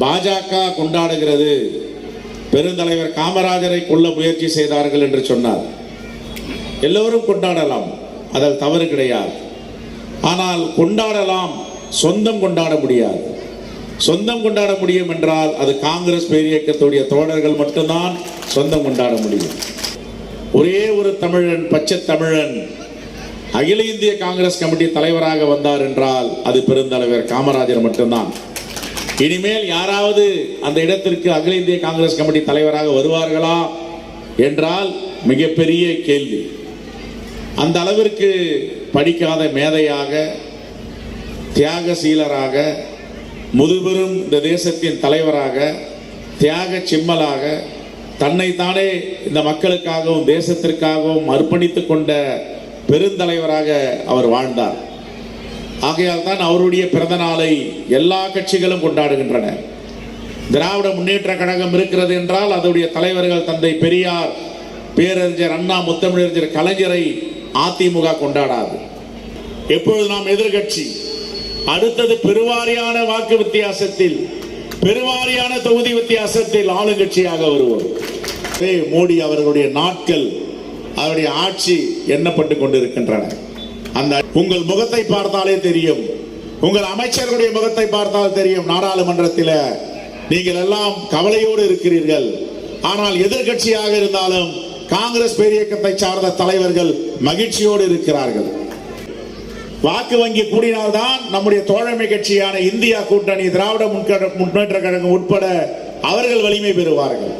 பாஜக கொண்டாடுகிறது. பெருந்தலைவர் காமராஜரை கொல்ல முயற்சி செய்தார்கள் என்று சொன்னார். எல்லோரும் கொண்டாடலாம். அதில் தவறு கிடையாது. ஆனால் கொண்டாடலாம். சொந்தம் கொண்டாட முடியாது. சொந்தம் கொண்டாட முடியும் என்றால் அது காங்கிரஸ் பேரியக்கத்துடைய தோழர்கள் மட்டும்தான் சொந்தம் கொண்டாட முடியும். ஒரே ஒரு தமிழன் பச்சை தமிழன் அகில இந்திய காங்கிரஸ் கமிட்டி தலைவராக வந்தார் என்றால் அது பெருந்தலைவர் காமராஜர் மட்டும்தான். இனிமேல் யாராவது அந்த இடத்திற்கு அகில இந்திய காங்கிரஸ் கமிட்டி தலைவராக வருவார்களா என்றால் மிகப்பெரிய கேள்வி. அந்த அளவிற்கு படிக்காத மேதையாக தியாகசீலராக முதுபெரும் இந்த தேசத்தின் தலைவராக தியாக சிம்மலாக தன்னைத்தானே இந்த மக்களுக்காகவும் தேசத்திற்காகவும் அர்ப்பணித்து கொண்ட பெருந்தலைவராக அவர் வாழ்ந்தார். ஆகையால் தான் அவருடைய பிறந்த நாளை எல்லா கட்சிகளும் கொண்டாடுகின்றன. திராவிட முன்னேற்ற கழகம் இருக்கிறது என்றால் அதனுடைய தலைவர்கள் தந்தை பெரியார் பேரறிஞர் அண்ணா முத்தமிழறிஞர் கலைஞரை அதிமுக கொண்டாடாது. எப்பொழுது நாம் எதிர்கட்சி அடுத்தது பெருவாரியான வாக்கு வித்தியாசத்தில் பெருவாரியான தொகுதி வித்தியாசத்தில் ஆளுங்கட்சியாக வருவோம். மோடி அவர்களுடைய நாட்கள் அவருடைய ஆட்சி எண்ணப்பட்டு கொண்டிருக்கின்றன. அந்த உங்கள் முகத்தை பார்த்தாலே தெரியும். உங்கள் அமைச்சர்களுடைய முகத்தை பார்த்தால் தெரியும். நாடாளுமன்றத்தில் நீங்கள் எல்லாம் கவலையோடு இருக்கிறீர்கள். ஆனால் எதிர்க்கட்சியாக இருந்தாலும் காங்கிரஸ் பேரியக்கத்தை சார்ந்த தலைவர்கள் மகிழ்ச்சியோடு இருக்கிறார்கள். வாக்கு வங்கி கூடினால்தான் நம்முடைய தோழமை கட்சியான இந்தியா கூட்டணி திராவிட முன்னேற்ற கழகம் உட்பட அவர்கள் வலிமை பெறுவார்கள்.